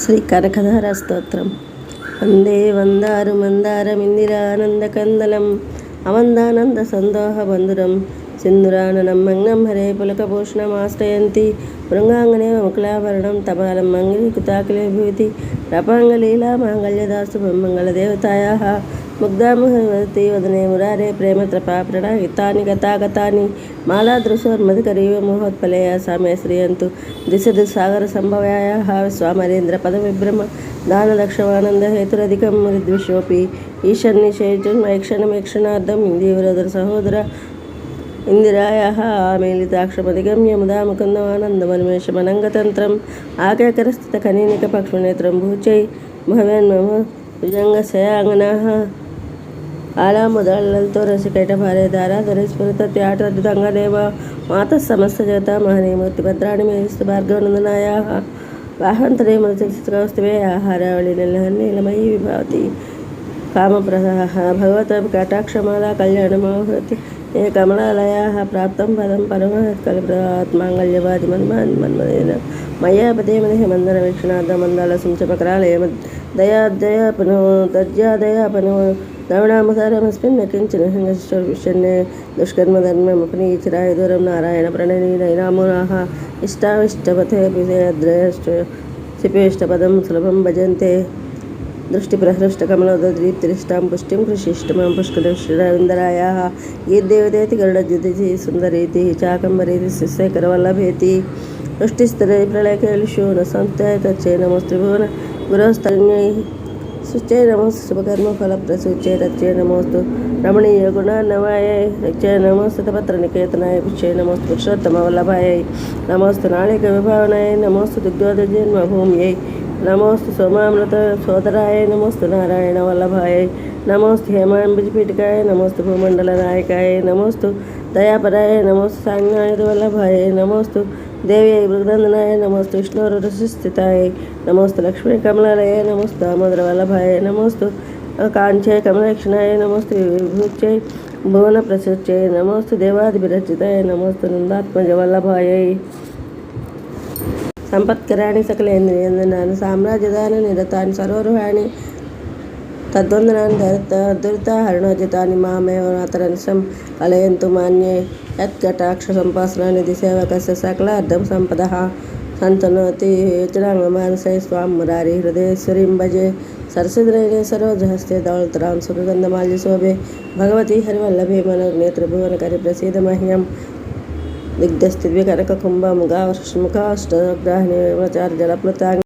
శ్రీ కనకధార స్తోత్రం వందే వందారు మందారమిందిరానందకందలం అవందానంద సందోహ బంధురం సింధురాననం మంగం హరే పులకభూషణమాశ్రయంతి మృంగాంగనే ముకులాభరణం తపాలం మంగళి కుతాకిలే భూతి రపాంగలీలా మాంగళ్యదాసు మంగళదేవతాయాः ముగ్ధాముహవతి వదనే మురారే ప్రేమ త్రపా ప్రణాయుతాని గతాగతాని మాలాదృశోర్మధుకరీవ మోహోత్పలయ సామే శ్రీయంతు దిశ దుస్సాగర సంభవాయాः స్వామరేంద్ర పదవిభ్రమ దానలక్షమానంద హేతురధికం మృద్విషోపి ఈశన్నిషేచున్ ఐక్షణమేక్షణార్థం ఇందీవరోదర సహోదర ఇందిరాయాः ఆమేలితాక్షమధిగమ్య ఆకాకరస్థిత కనీనిక ఆకేకరస్థితకనీనికపక్ష్మనేత్రం భూచై భవేన్మమ భుజంగశయాంగనాः ఆలాముదళ్ళతో రసికైట భారే ధారాధర భార్య దేవ. మాత సమస్త సమస్తజగత మహనీమూర్తి భద్రాణి మేస్తు భార్గవనందనాయాः. వాహంతరే మృతస్థితకౌస్తువే ఆహారావళి నీలమయీ విభావతి. కామప్రదాः భగవత కటాక్షమాల కళ్యాణమాహృతి. ఏ కమలాలయాः ప్రాప్తం పదం పరమకల్ప్రదాత్మాంగళ్యవాది మన్మాన్ మన్మదేన మయ్యాపదేమదేహ మందన వీక్షణార్థ మందాల సుంచపకరాలయ దయాదయ పను తజ్యాదయ పనో ద్రవణామసారమస్మిన్ కించిన విషన్నే దుష్కర్మధర్మముపనీచిరాయ దూరం నారాయణ ప్రణనీనైనామునాः ఇష్టావిష్టపథే విజయద్రయష్ట శిపేష్టపదం సులభం భజంతే दृष्टिप्रहृष्टकमलदृप्तिरिष्टां पुष्टिं कृषिष्टमां पुष्करविन्दरायाः ये देवदेति गरुडजितिथि सुन्दरेति चाकम्बरेति शिष्यकरवल्लभेति दृष्टिस्तरे प्रलयकेलिषु न सन्त्य तच्चै नमस्ते भुवन गुरस्तन्यै शुचै नमस्तु शुभकर्मफलप्रसुचै तच्चै नमोऽस्तु रमणीयगुणनवायै रक्षय नमोस्तु तपत्रनिकेतनाय पुष्यै नमोस्तु पुरुषोत्तमवल्लभायै नमोस्तु नाळिकविभावनाय नमोस्तु दुग्धोदजन्मभूम्यै నమోస్తు సోమామృత సోదరాయ నమోస్తు నారాయణ వల్లభాయ నమోస్తు హేమాంబిజపీఠికాయ నమోస్తు భూమండల నాయకాయ నమోస్తు దయాపరాయ నమోస్తు సాంజ్ఞాయుధ వల్లభాయ నమోస్తు దేవి మృగనందనాయ నమోస్తు విష్ణురుస్థితాయ నమోస్తు లక్ష్మీ కమలాలయ నమోస్తు దామోదర వల్లభాయ నమోస్తు కాంచే కమలక్షణాయ నమోస్తు విభూచై భువన ప్రసూచై నమోస్తు దేవాది విరచితాయ నమోస్తు నందాత్మజ వల్లభాయై. संपत्ण सकलेन्द्रियन साम्राज्यदान निरता सर्वरूहाणि तद्वंदना दुरीता हरणोजिता मामेवरात्रशं कलयन मे यटाक्षसंपासना सेवक से सकल अर्धम संपदा संतनोतीचना मनसे स्वाम मुरारी हृदयश्वरी भजे सरसद्रैने दौलतरां सुगंधमाल्यशोभे भगवती हरवल्लभे मनोनेत्रभुवन करी प्रसिद मह्यम మనోజ్ఞేత్రభువనకరి ప్రసీద మహ్యం దిగ్ధస్థితికనక కుంభముగా ముఖాష్టగ్రాహిణి జలప్లుతాంగ